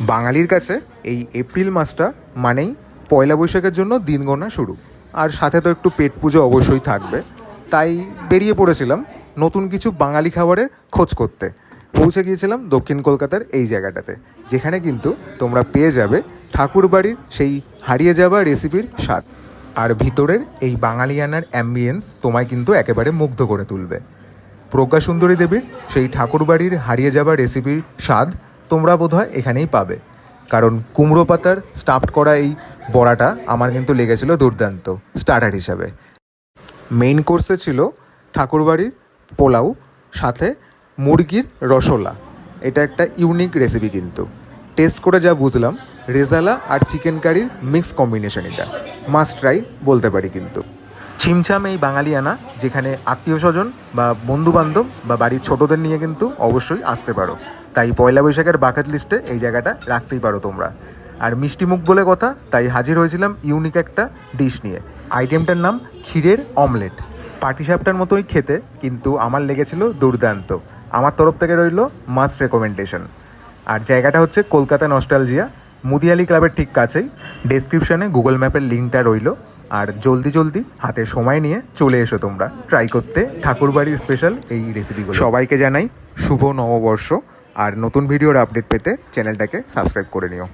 বাঙালির কাছে এই এপ্রিল মাসটা মানেই পয়লা বৈশাখের জন্য দিন গোনা শুরু। আর সাথে তো একটু পেট পুজো অবশ্যই থাকবে। তাই বেরিয়ে পড়েছিলাম নতুন কিছু বাঙালি খাবারের খোঁজ করতে। পৌঁছে গিয়েছিলাম দক্ষিণ কলকাতার এই জায়গাটাতে, যেখানে কিন্তু তোমরা পেয়ে যাবে ঠাকুর বাড়ির সেই হারিয়ে যাওয়া রেসিপির স্বাদ। আর ভিতরের এই বাঙালিয়ানার অ্যাম্বিয়েন্স তোমায় কিন্তু একেবারে মুগ্ধ করে তুলবে। প্রজ্ঞা সুন্দরী দেবীর সেই ঠাকুরবাড়ির হারিয়ে যাওয়া রেসিপির স্বাদ তোমরা বোধহয় এখানেই পাবে। কারণ কুমড়ো পাতার স্টাফড করা এই বড়াটা আমার কিন্তু লেগেছিল দুর্দান্ত স্টার্টার হিসাবে। মেইন কোর্সে ছিল ঠাকুরবাড়ির পোলাও, সাথে মুরগির রসোলা। এটা একটা ইউনিক রেসিপি কিন্তু। টেস্ট করে যা বুঝলাম, রেজালা আর চিকেন কারির মিক্স কম্বিনেশন এটা। মাস্ট ট্রাই বলতে পারি কিন্তু। ছিমছাম এই বাঙালিয়ানা, যেখানে আত্মীয় স্বজন বা বন্ধু বান্ধব বা বাড়ির ছোটদের নিয়ে কিন্তু অবশ্যই আসতে পারো। তাই পয়লা বৈশাখের বাকেট লিস্টে এই জায়গাটা রাখতেই পারো তোমরা। আর মিষ্টি মুখ বলে কথা, তাই হাজির হয়েছিলাম ইউনিক একটা ডিশ নিয়ে। আইটেমটার নাম ক্ষীরের অমলেট পাটিসাপটার মতোই খেতে, কিন্তু আমার লেগেছিল দুর্দান্ত। আমার তরফ থেকে রইল মাস্ট রেকমেন্ডেশন আর জায়গাটা হচ্ছে কলকাতা নস্টালজিয়া মুদিয়ালি ক্লাবের ঠিক কাছেই। ডেসক্রিপশনে গুগল ম্যাপের লিঙ্কটা রইল। আর জলদি জলদি হাতে সময় নিয়ে চলে এসো তোমরা। ট্রাই করতে ঠাকুরবাড়ির স্পেশাল এই রেসিপিগুলো সবাইকে জানাই শুভ নববর্ষ। আর নতুন ভিডিওর আপডেট পেতে চ্যানেলটাকে সাবস্ক্রাইব করে নিও।